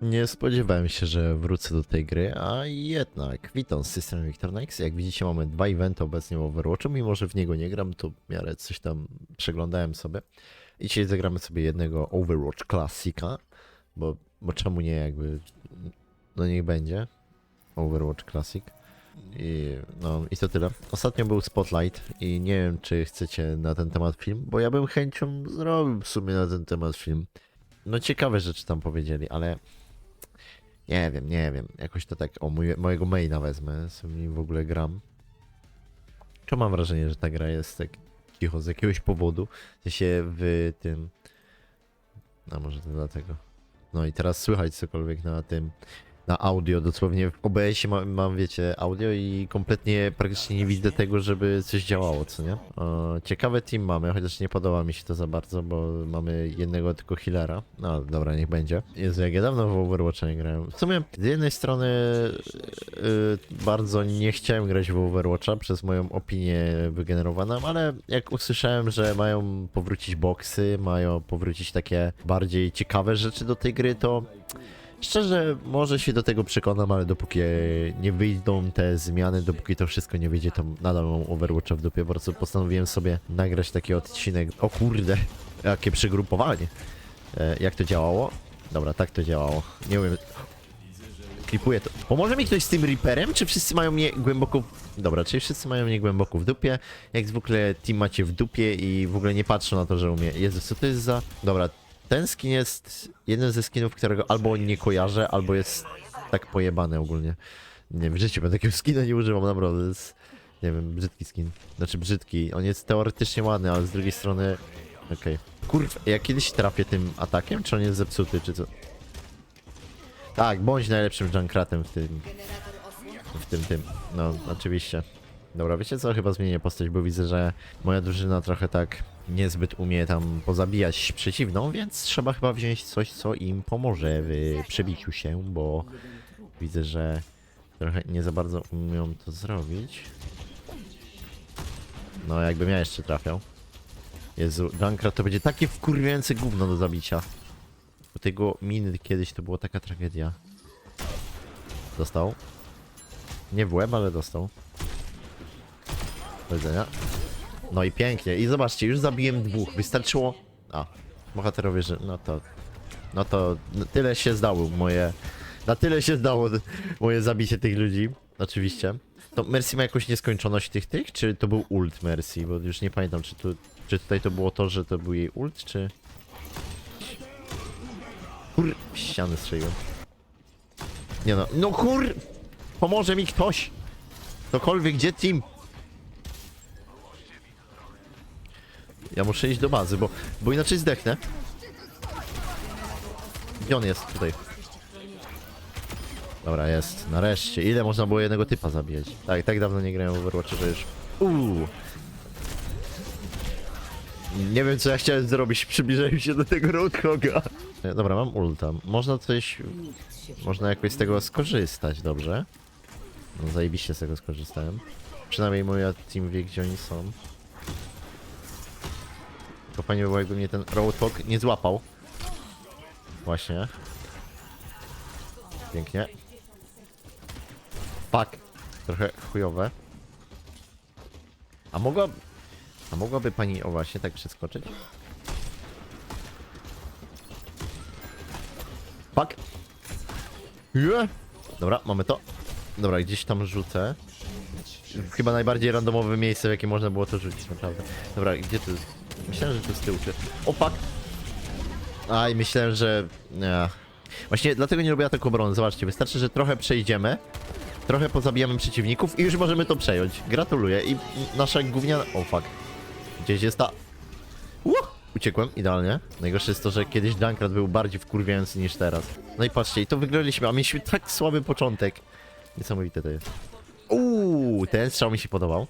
Nie spodziewałem się, że wrócę do tej gry, a jednak witam z systemem Victor Nix. Jak widzicie mamy dwa eventy obecnie w Overwatchu, mimo że w niego nie gram, to w miarę coś tam przeglądałem sobie. I dzisiaj zagramy sobie jednego Overwatch Classica, bo, bo czemu nie jakby, no niech będzie Overwatch Classic. I, no i to tyle. Ostatnio był Spotlight i nie wiem, czy chcecie na ten temat film, bo ja bym chęcią zrobił w sumie na ten temat film. No ciekawe rzeczy tam powiedzieli, ale nie wiem, nie wiem. Jakoś to tak, o mojego maina wezmę, sobie nim w ogóle gram. Czy mam wrażenie, że ta gra jest tak cicho z jakiegoś powodu. W sensie w tym... A może to dlatego. No i teraz słychać cokolwiek na tym, na audio, dosłownie w OBS-ie mam, mam, wiecie, audio i kompletnie praktycznie nie widzę tego, żeby coś działało, co nie? O, ciekawe team mamy, chociaż nie podoba mi się to za bardzo, bo mamy jednego tylko healera. No dobra, niech będzie. Jezu, jak ja dawno w Overwatcha nie grałem. W sumie z jednej strony yy, bardzo nie chciałem grać w Overwatcha przez moją opinię wygenerowaną, ale jak usłyszałem, że mają powrócić boksy, mają powrócić takie bardziej ciekawe rzeczy do tej gry, to Szczerze, może się do tego przekonam, ale dopóki nie wyjdą te zmiany, dopóki to wszystko nie wyjdzie, to nadal mam Overwatcha w dupie. Po prostu postanowiłem sobie nagrać taki odcinek. O kurde, jakie przygrupowanie. E, jak to działało? Dobra, tak to działało. Nie wiem. Klipuję to. Pomoże mi ktoś z tym Reaperem, czy wszyscy mają mnie głęboko... Dobra, czyli wszyscy mają mnie głęboko w dupie. Jak zwykle team macie w dupie i w ogóle nie patrzą na to, że umie. Jezu, co to jest za... Dobra, ten skin jest jeden ze skinów, którego albo nie kojarzę, albo jest tak pojebany ogólnie. Nie, w życiu bym takiego skina nie używam, naprawdę. Jest, nie wiem, brzydki skin. Znaczy brzydki. On jest teoretycznie ładny, ale z drugiej strony... Okej. Kurw, ja kiedyś trafię tym atakiem, czy on jest zepsuty, czy co? Tak, bądź najlepszym Junkratem w tym... W tym, tym. No, oczywiście. Dobra, wiecie co? Chyba zmienię postać, bo widzę, że moja drużyna trochę tak niezbyt umie tam pozabijać przeciwną, więc trzeba chyba wziąć coś, co im pomoże w przebiciu się, bo widzę, że trochę nie za bardzo umią to zrobić. No, jakbym ja jeszcze trafiał. Jezu, Junkrat to będzie takie wkurwiające gówno do zabicia. Do tego miny kiedyś to była taka tragedia. Dostał. Nie w łeb, ale dostał. Do widzenia. No i pięknie. I zobaczcie, już zabiłem dwóch. Wystarczyło... A, bohaterowie, że... No to... No to tyle się zdało moje... Na tyle się zdało moje zabicie tych ludzi. Oczywiście. To Mercy ma jakąś nieskończoność tych tych? Czy to był ult Mercy? Bo już nie pamiętam, czy, tu, czy tutaj to było to, że to był jej ult, czy... Kur... ściany strzeliłem. Nie no, no kur... Pomoże mi ktoś! Ktokolwiek, gdzie team? Ja muszę iść do bazy, bo, bo inaczej zdechnę. Gdzie on jest? Tutaj. Dobra, jest. Nareszcie. Ile można było jednego typa zabijać? Tak, tak dawno nie grałem w Overwatch, że już... Uuu. Nie wiem, co ja chciałem zrobić. Przybliżyłem się do tego Roadhoga. Dobra, mam ulta. Można coś... Można jakoś z tego skorzystać, dobrze? No, zajebiście z tego skorzystałem. Przynajmniej moja team wie, gdzie oni są. Tylko fajnie by było, jakby mnie ten Roadhog nie złapał. Właśnie. Pięknie. Fuck. Trochę chujowe. A mogła... A mogłaby pani, o właśnie, tak przeskoczyć? Fuck. Yeah. Dobra, mamy to. Dobra, gdzieś tam rzucę. Chyba najbardziej randomowe miejsce, w jakie można było to rzucić, naprawdę. Dobra, gdzie to jest? Myślałem, że tu z tyłu czy... O fuck! Aj, myślałem, że... Nie. Właśnie dlatego nie lubię ataku obrony. Zobaczcie, wystarczy, że trochę przejdziemy, trochę pozabijamy przeciwników i już możemy to przejąć. Gratuluję. I nasza gówniana... O fuck. Gdzieś jest ta... Uh! Uciekłem, idealnie. Najgorsze jest to, że kiedyś Junkrat był bardziej wkurwiający niż teraz. No i patrzcie, i to wygraliśmy, a mieliśmy tak słaby początek. Niesamowite to jest. Uuu, ten strzał mi się podobał.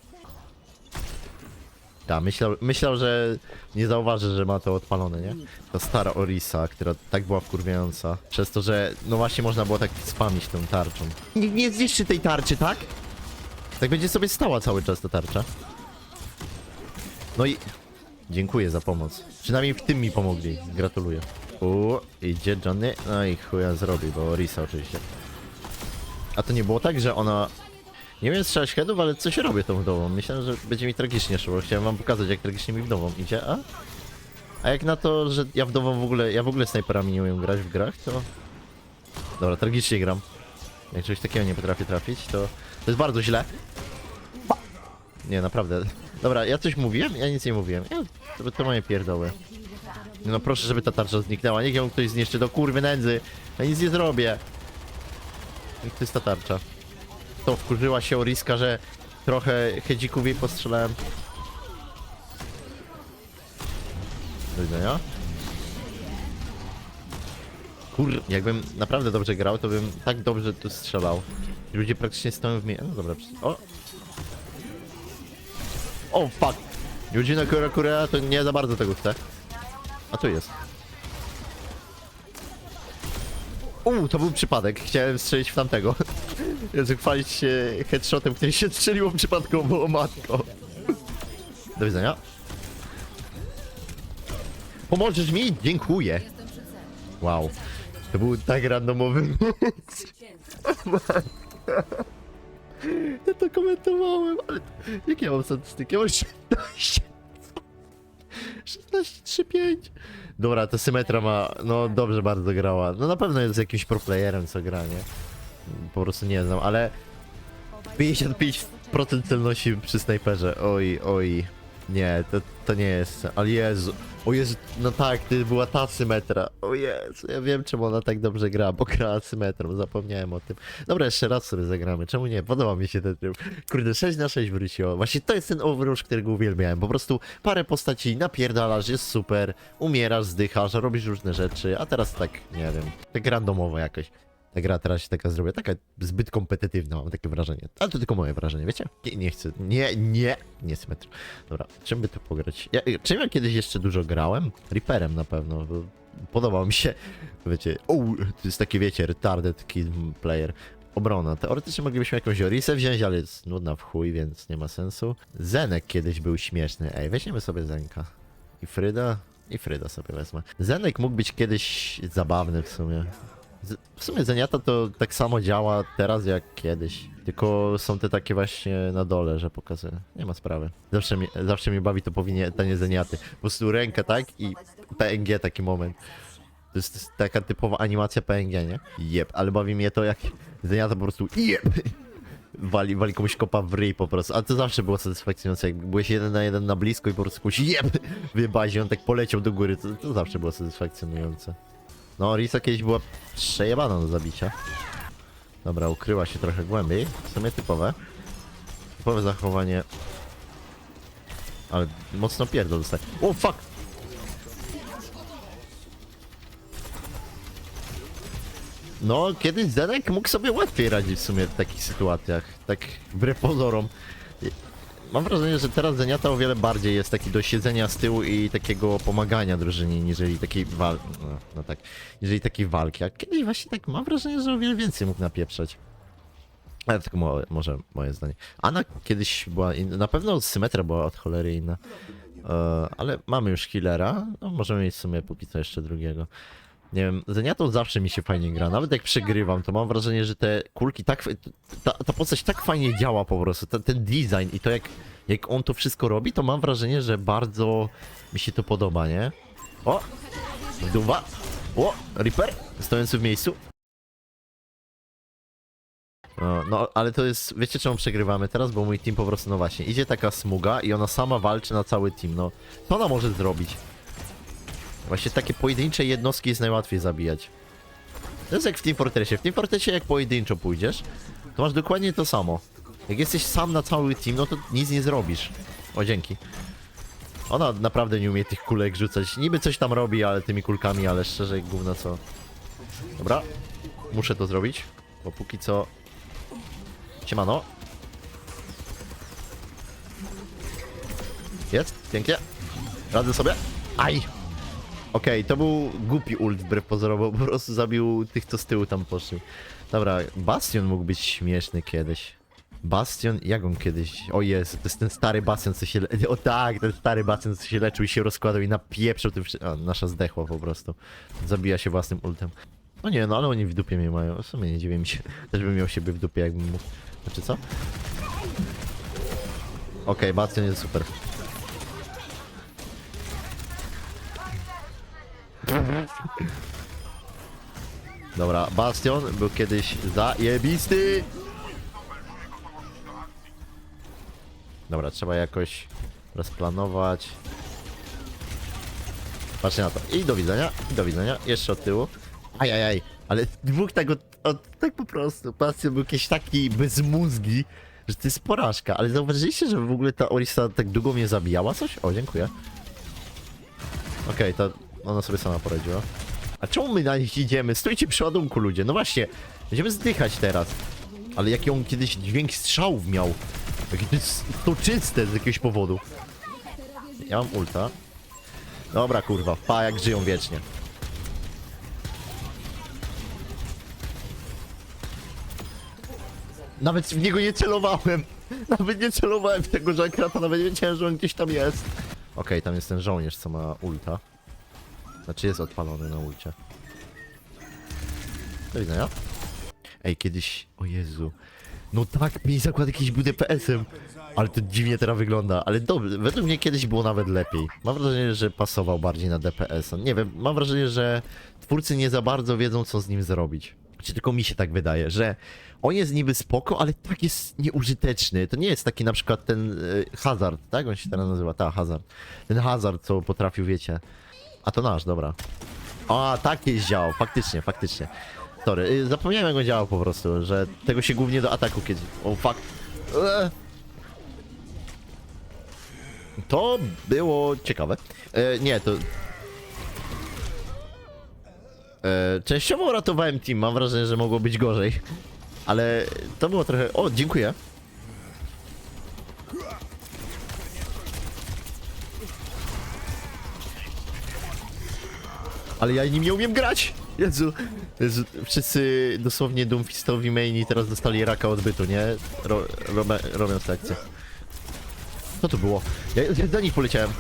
Tak, myślał, myślał, że nie zauważy, że ma to odpalone, nie? Ta stara Orisa, która tak była wkurwiająca. Przez to, że no właśnie można było tak spamić tą tarczą. Nie, nie zniszczy tej tarczy, tak? Tak będzie sobie stała cały czas ta tarcza. No i... Dziękuję za pomoc. Przynajmniej w tym mi pomogli. Gratuluję. U, idzie Johnny. No i chuja zrobi, bo Risa oczywiście. A to nie było tak, że ona... Nie wiem strzelać headów, ale coś robię tą wdową. Myślałem, że będzie mi tragicznie szło. Chciałem wam pokazać, jak tragicznie mi wdową idzie, a? A jak na to, że ja wdową w ogóle... Ja w ogóle snajperami nie umiem grać w grach, to... Dobra, tragicznie gram. Jak czegoś takiego nie potrafię trafić, to... To jest bardzo źle. Nie, naprawdę. Dobra, ja coś mówiłem? Ja nic nie mówiłem. Ja, to, to moje pierdoły. No proszę, żeby ta tarcza zniknęła. Niech ją ktoś zniszczy do kurwy nędzy. Ja nic nie zrobię. I to jest ta tarcza. To wkurzyła się Oriska, że trochę hedzików jej postrzelałem. Do widzenia. Kur... Jakbym naprawdę dobrze grał, to bym tak dobrze tu strzelał. Ludzie praktycznie stoją w mnie... No dobra, o! O, fuck! Judzina Kura Kura to nie za bardzo tego chce. A tu jest. Uuu, to był przypadek. Chciałem strzelić w tamtego. Jezu, chwalić się headshotem, który się strzeliło przypadkowo, o matko. Do widzenia. Pomożesz mi? Dziękuję. Wow. To był tak randomowy Ja to komentowałem, ale jak ja mam statystyki? Ja mam 16. 16, 3, 5. Dobra, to Symetra ma, no dobrze bardzo grała. No na pewno jest jakimś pro-playerem, co gra, nie? Po prostu nie znam, ale 55% celności przy snajperze. Oj, oj. Nie, to, to nie jest. Ale Jezu. O Jezu, no tak, to była ta symetra. O Jezu, ja wiem czemu ona tak dobrze gra, bo grała symetrą, zapomniałem o tym. Dobra, jeszcze raz sobie zagramy, czemu nie? Podoba mi się ten tryb. Kurde, 6 na 6 wróciło. Właśnie to jest ten Overwatch, którego uwielbiałem. Po prostu parę postaci napierdalasz, jest super, umierasz, zdychasz, robisz różne rzeczy, a teraz tak, nie wiem, tak randomowo jakoś. Ta gra teraz się taka zrobię, taka zbyt kompetytywna, mam takie wrażenie. Ale to tylko moje wrażenie, wiecie? Nie, nie chcę, nie, nie, nie symetr. Dobra, czym by to pograć? Ja, czym ja kiedyś jeszcze dużo grałem? Reaperem na pewno, bo podobał mi się, wiecie, o, to jest takie, wiecie, retarded kid player. Obrona. Teoretycznie moglibyśmy jakąś Orisę wziąć, ale jest nudna w chuj, więc nie ma sensu. Zenek kiedyś był śmieszny. Ej, weźmiemy sobie Zenka. I Fryda? I Fryda sobie wezmę. Zenek mógł być kiedyś zabawny w sumie. W sumie Zeniata to tak samo działa teraz jak kiedyś. Tylko są te takie właśnie na dole, że pokazuję. Nie ma sprawy. Zawsze mnie, zawsze mnie bawi to powinienie Zeniaty. Po prostu ręka, tak? I PNG taki moment. To jest, to jest taka typowa animacja PNG, nie? Jep, ale bawi mnie to jak Zeniata po prostu jep! Wali, wali komuś kopa w ryj po prostu. A to zawsze było satysfakcjonujące. Jak byłeś jeden na jeden na blisko i po prostu komuś jeb! Wybazi, on tak poleciał do góry. To, to zawsze było satysfakcjonujące. No, Risa kiedyś była przejebana do zabicia. Dobra, ukryła się trochę głębiej. W sumie typowe. Typowe zachowanie. Ale mocno pierdol dostaje. O, fuck! No, kiedyś Zenek mógł sobie łatwiej radzić w sumie w takich sytuacjach. Tak wbrew pozorom. Mam wrażenie, że teraz Zeniata o wiele bardziej jest taki do siedzenia z tyłu i takiego pomagania drużynie, niżeli takiej wal... No, no tak, niżeli takiej walki. A kiedyś właśnie tak mam wrażenie, że o wiele więcej mógł napieprzać. Ale tylko mo może moje zdanie. Anna kiedyś była na pewno Symetra była od cholery inna. E, ale mamy już healera, no możemy mieć w sumie póki co jeszcze drugiego. Nie wiem, Zeniatą zawsze mi się fajnie gra. Nawet jak przegrywam, to mam wrażenie, że te kulki tak. Ta, ta postać tak fajnie działa po prostu. Ten, ten design i to jak, jak on to wszystko robi, to mam wrażenie, że bardzo mi się to podoba, nie? O! Duwa! O! Reaper! Stojący w miejscu. No, no, ale to jest. Wiecie czemu przegrywamy teraz? Bo mój team po prostu, no właśnie, idzie taka smuga i ona sama walczy na cały team. No, co ona może zrobić? Właśnie takie pojedyncze jednostki jest najłatwiej zabijać. To jest jak w Team Fortressie. W Team Fortressie jak pojedynczo pójdziesz, to masz dokładnie to samo. Jak jesteś sam na cały team, no to nic nie zrobisz. O, dzięki. Ona naprawdę nie umie tych kulek rzucać. Niby coś tam robi, ale tymi kulkami, ale szczerze gówno co. Dobra. Muszę to zrobić, bo póki co... Siemano. Jest, pięknie. Radzę sobie. Aj! Okej, to był głupi ult wbrew pozorom, bo po prostu zabił tych, co z tyłu tam poszli. Dobra, Bastion mógł być śmieszny kiedyś. Bastion, jak on kiedyś... O Jezu, to jest ten stary Bastion, co się... le- O tak, ten stary Bastion, co się leczył i się rozkładał i napieprzał tym... nasza zdechła po prostu. Zabija się własnym ultem. No nie, no ale oni w dupie mnie mają. W sumie nie dziwię mi się. Też bym miał siebie w dupie, jakbym mógł. Znaczy co? Okej, Bastion jest super. Dobra, Bastion był kiedyś zajebisty. Dobra, trzeba jakoś rozplanować. Patrzcie na to. I do widzenia, i do widzenia. Jeszcze od tyłu. Ajajaj, ale dwóch tak od, od, tak po prostu. Bastion był jakiś taki bezmózgi, że to jest porażka. Ale zauważyliście, że w ogóle ta Orisa tak długo mnie zabijała coś? O, dziękuję. Okej, to ona sobie sama poradziła. A czemu my na nich idziemy? Stójcie przy ładunku, ludzie. No właśnie, będziemy zdychać teraz. Ale jaki on kiedyś dźwięk strzałów miał. Jakie to jest z jakiegoś powodu. Ja mam ulta. Dobra, kurwa, pa jak żyją wiecznie. Nawet w niego nie celowałem. Nawet nie celowałem w tego Jackrata, nawet nie wiedziałem, że on gdzieś tam jest. Okej, tam jest ten żołnierz, co ma ulta. Znaczy jest odpalony na ulcie. Do widzenia. Ej, kiedyś... O Jezu. No tak, mi zakład jakiś był DPS-em. Ale to dziwnie teraz wygląda. Ale dobrze, według mnie kiedyś było nawet lepiej. Mam wrażenie, że pasował bardziej na DPS. Nie wiem, mam wrażenie, że twórcy nie za bardzo wiedzą, co z nim zrobić. Czy tylko mi się tak wydaje, że on jest niby spoko, ale tak jest nieużyteczny. To nie jest taki na przykład ten y, Hazard, tak? On się teraz nazywa, ta Hazard. Ten Hazard, co potrafił, wiecie. A to nasz, dobra. A, tak jest działał, faktycznie, faktycznie. Sorry, y, zapomniałem jak on działał po prostu, że tego się głównie do ataku kiedyś. O, fuck. Eee. To było ciekawe. E, nie, to... E, częściowo uratowałem team, mam wrażenie, że mogło być gorzej. Ale to było trochę... O, dziękuję. Ale ja nim nie umiem grać! Jezu, Jezu wszyscy dosłownie Doomfistowi maini teraz dostali raka odbytu, nie? Ro, robią, robiąc tę akcję. Co to było? Ja, ja do nich poleciałem.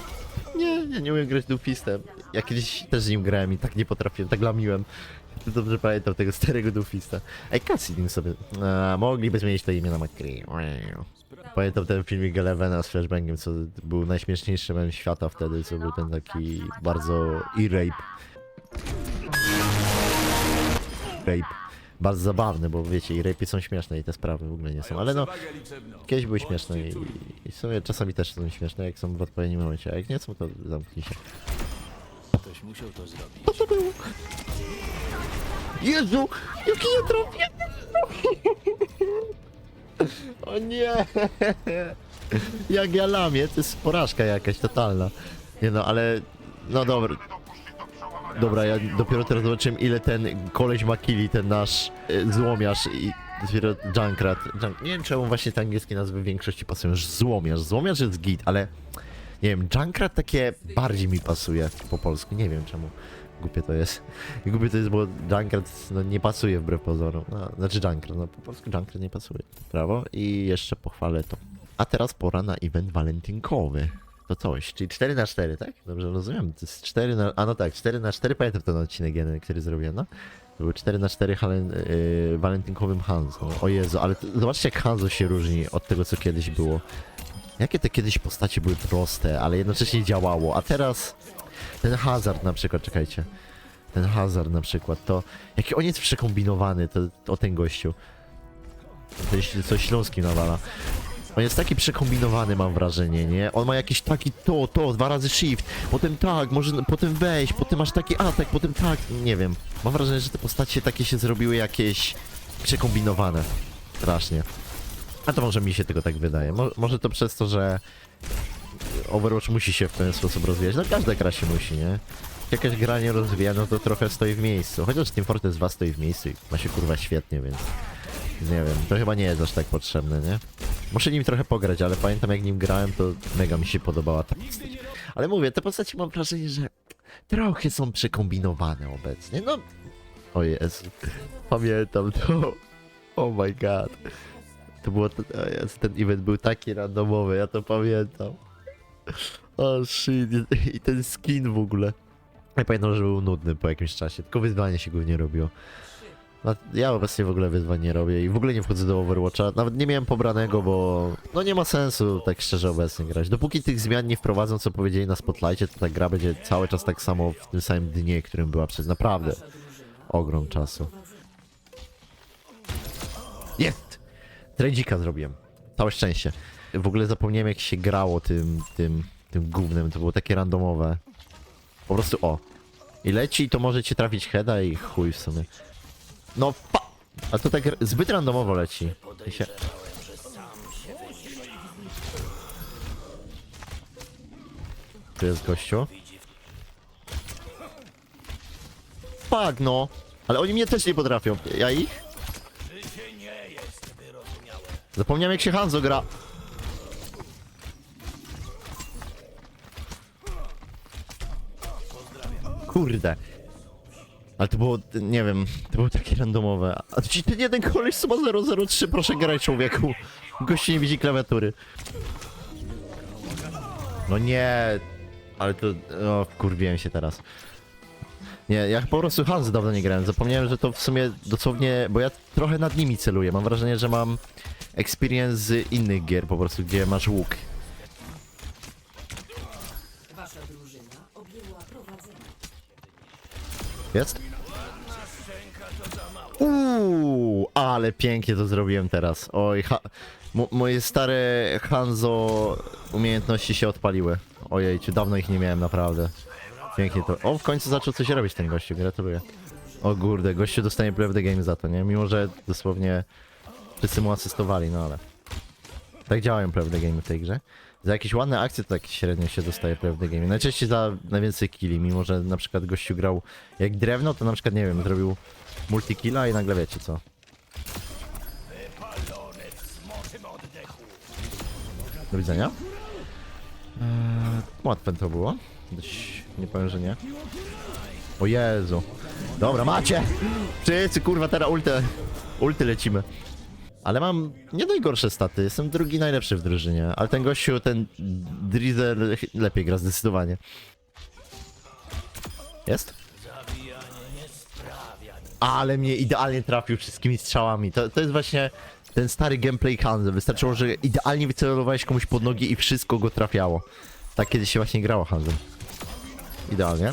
Nie, ja nie umiem grać Doomfistem. Ja kiedyś też z nim grałem i tak nie potrafiłem, tak lamiłem. Dobrze pamiętam tego starego Doomfista. Ej, Cassie sobie... A, mogliby zmienić to imię na McCree. Pamiętam ten filmik Elevena z flashbangiem, co był najśmieszniejszy mem świata wtedy, co był ten taki bardzo e-rape. Rape. Bardzo zabawny, bo wiecie, i rape są śmieszne i te sprawy w ogóle nie są, ale no, kiedyś były śmieszne i, i w sumie czasami też są śmieszne, jak są w odpowiednim momencie, a jak nie są, to zamknij się. Ktoś musiał to zrobić. Co to było? Jezu, jaki ja trafię! O nie! Jak ja lamię, to jest porażka jakaś totalna. Nie no, ale... No dobra. Dobra, ja dopiero teraz zobaczyłem ile ten koleś ma killi, ten nasz y, złomiarz i dopiero Junkrat. Junk... Nie wiem czemu właśnie te angielskie nazwy w większości pasują, złomiarz. Złomiarz jest git, ale... Nie wiem, Junkrat takie bardziej mi pasuje po polsku, nie wiem czemu. Głupie to jest. Głupie to jest, bo Junkrat no, nie pasuje wbrew pozorom. No, znaczy Junkrat, no po polsku Junkrat nie pasuje. Prawo i jeszcze pochwalę to. A teraz pora na event walentynkowy. To coś, czyli 4 na 4 tak? Dobrze rozumiem. To jest 4 na... A no tak, 4 na 4 pamiętam ten odcinek jeden, który zrobiłem, no? To był 4 na 4 halen, yy, walentynkowym Hanzo. O Jezu, ale to, zobaczcie jak Hanzo się różni od tego, co kiedyś było. Jakie te kiedyś postacie były proste, ale jednocześnie działało, a teraz ten hazard na przykład, czekajcie. Ten hazard na przykład, to jaki on jest przekombinowany, to, to ten gościu. To coś śląski nawala. On jest taki przekombinowany, mam wrażenie, nie? On ma jakiś taki to, to, dwa razy shift, potem tak, może potem wejść, potem masz taki atak, potem tak, nie wiem. Mam wrażenie, że te postacie takie się zrobiły jakieś przekombinowane. Strasznie. A to może mi się tylko tak wydaje. Mo może to przez to, że Overwatch musi się w ten sposób rozwijać. No każda gra się musi, nie? Jak jakaś gra nie rozwija, no to trochę stoi w miejscu. Chociaż Team Fortress 2 stoi w miejscu i ma się kurwa świetnie, więc... Nie wiem, to chyba nie jest aż tak potrzebne, nie? Muszę nim trochę pograć, ale pamiętam jak nim grałem, to mega mi się podobała ta postać. Ale mówię, te postacie mam wrażenie, że trochę są przekombinowane obecnie, no... O Jezu, pamiętam to. Oh my god. To było, Jezu, ten event był taki randomowy, ja to pamiętam. O shit, i ten skin w ogóle. Ja pamiętam, że był nudny po jakimś czasie, tylko wyzwanie się głównie robiło. No, ja obecnie w ogóle wyzwań nie robię i w ogóle nie wchodzę do Overwatcha. Nawet nie miałem pobranego, bo no nie ma sensu tak szczerze obecnie grać. Dopóki tych zmian nie wprowadzą, co powiedzieli na Spotlightie, to ta gra będzie cały czas tak samo w tym samym dnie, którym była przez naprawdę ogrom czasu. Jest! Tradzika zrobiłem. Całe szczęście. W ogóle zapomniałem jak się grało tym, tym, tym gównem. To było takie randomowe. Po prostu o. I leci, to możecie trafić heada i chuj w sumie. No pa! A to tak zbyt randomowo leci. I się... Tu jest gościu. Fuck no! Ale oni mnie też nie potrafią. Ja ich? Zapomniałem jak się Hanzo gra. Kurde. Ale to było, nie wiem, to było takie randomowe. A ci ten jeden koleś co ma 003, proszę graj człowieku. Gości nie widzi klawiatury. No nie, ale to, o, kurwiłem się teraz. Nie, ja po prostu Hans dawno nie grałem. Zapomniałem, że to w sumie dosłownie, bo ja trochę nad nimi celuję. Mam wrażenie, że mam experience z innych gier po prostu, gdzie masz łuk. Jest? Uuu, ale pięknie to zrobiłem teraz. Oj, ha mo- moje stare Hanzo umiejętności się odpaliły. Ojej, dawno ich nie miałem naprawdę. Pięknie to. O, w końcu zaczął coś robić ten gościu, gratuluję. O kurde, gościu dostanie play of the game za to, nie? Mimo, że dosłownie wszyscy mu asystowali, no ale... Tak działają play of the game w tej grze. Za jakieś ładne akcje to tak średnio się dostaje play of the game. Najczęściej za najwięcej killi, mimo że na przykład gościu grał jak drewno, to na przykład, nie wiem, zrobił multikilla i nagle wiecie co. Do widzenia. Eee, łatwe to było. Dość, nie powiem, że nie. O Jezu. Dobra, macie! Wszyscy, kurwa, teraz ulty, ulty lecimy. Ale mam nie najgorsze staty, jestem drugi najlepszy w drużynie, ale ten gościu, ten Drizzle lepiej gra zdecydowanie. Jest? Ale mnie idealnie trafił wszystkimi strzałami. To, to jest właśnie ten stary gameplay Hanzy. Wystarczyło, że idealnie wycelowałeś komuś pod nogi i wszystko go trafiało. Tak kiedyś się właśnie grało Hanzem. Idealnie.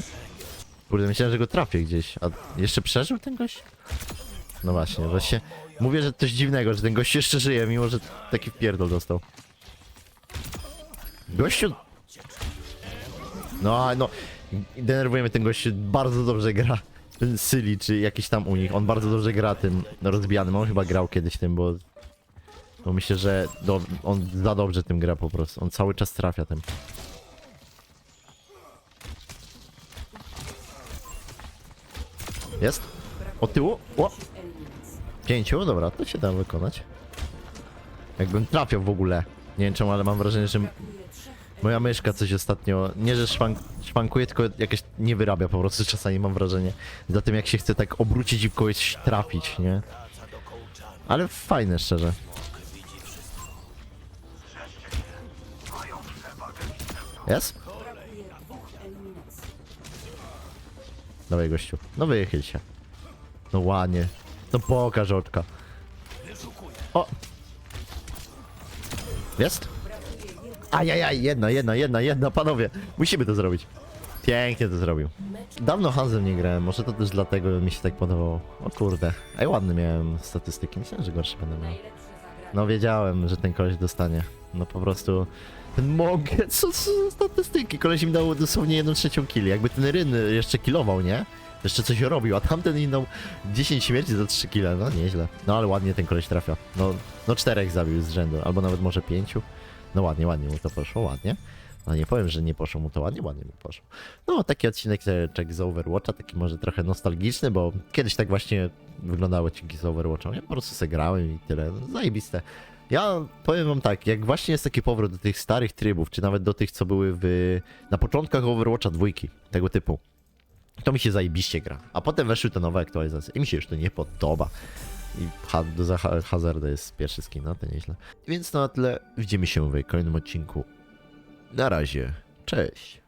Kurde, myślałem, że go trafię gdzieś. A jeszcze przeżył ten gość? No właśnie, właśnie. Mówię, że coś dziwnego, że ten gość jeszcze żyje, mimo że taki pierdol dostał. Gościu... No, no... Denerwujemy ten gościu, bardzo dobrze gra. Syli, czy jakiś tam u nich, on bardzo dobrze gra tym rozbijanym. On chyba grał kiedyś tym, bo... Bo myślę, że do, on za dobrze tym gra po prostu. On cały czas trafia tym. Jest? Od tyłu? O! Pięciu? Dobra, to się da wykonać. Jakbym trafiał w ogóle. Nie wiem czemu, ale mam wrażenie, że moja myszka coś ostatnio, nie że szwank, szwankuje, tylko jakieś nie wyrabia po prostu czasami mam wrażenie. Za tym jak się chce tak obrócić i w kogoś trafić, nie? Ale fajne szczerze. Jest? Dawaj gościu. No wychyl się. No ładnie. No pokaż oczka. O! Jest? Ajajaj, jedna, jedna, jedna, jedna, panowie. Musimy to zrobić. Pięknie to zrobił. Dawno Hansem nie grałem, może to też dlatego mi się tak podobało. O kurde. Ej, ładne miałem statystyki. Myślałem, że gorsze będę miał. No wiedziałem, że ten koleś dostanie. No po prostu... Ten mogę, co, co za statystyki? Koleś mi dał dosłownie jedną trzecią kill. Jakby ten Ryn jeszcze killował, nie? Jeszcze coś robił, a tamten inną 10 śmierci za 3 kile, no nieźle. No ale ładnie ten koleś trafia. No, no czterech zabił z rzędu, albo nawet może pięciu. No ładnie, ładnie mu to poszło, ładnie. No nie powiem, że nie poszło mu to ładnie, ładnie mu poszło. No taki odcinek czek z Overwatcha, taki może trochę nostalgiczny, bo kiedyś tak właśnie wyglądały odcinki z Overwatcha. Ja po prostu se grałem i tyle. No, zajebiste. Ja powiem wam tak, jak właśnie jest taki powrót do tych starych trybów, czy nawet do tych, co były w, na początkach Overwatcha dwójki, tego typu, to mi się zajebiście gra. A potem weszły te nowe aktualizacje i mi się już to nie podoba. I ha Zaha- Hazarda jest pierwszy skin, no to nieźle. Więc na tyle widzimy się w kolejnym odcinku. Na razie, cześć.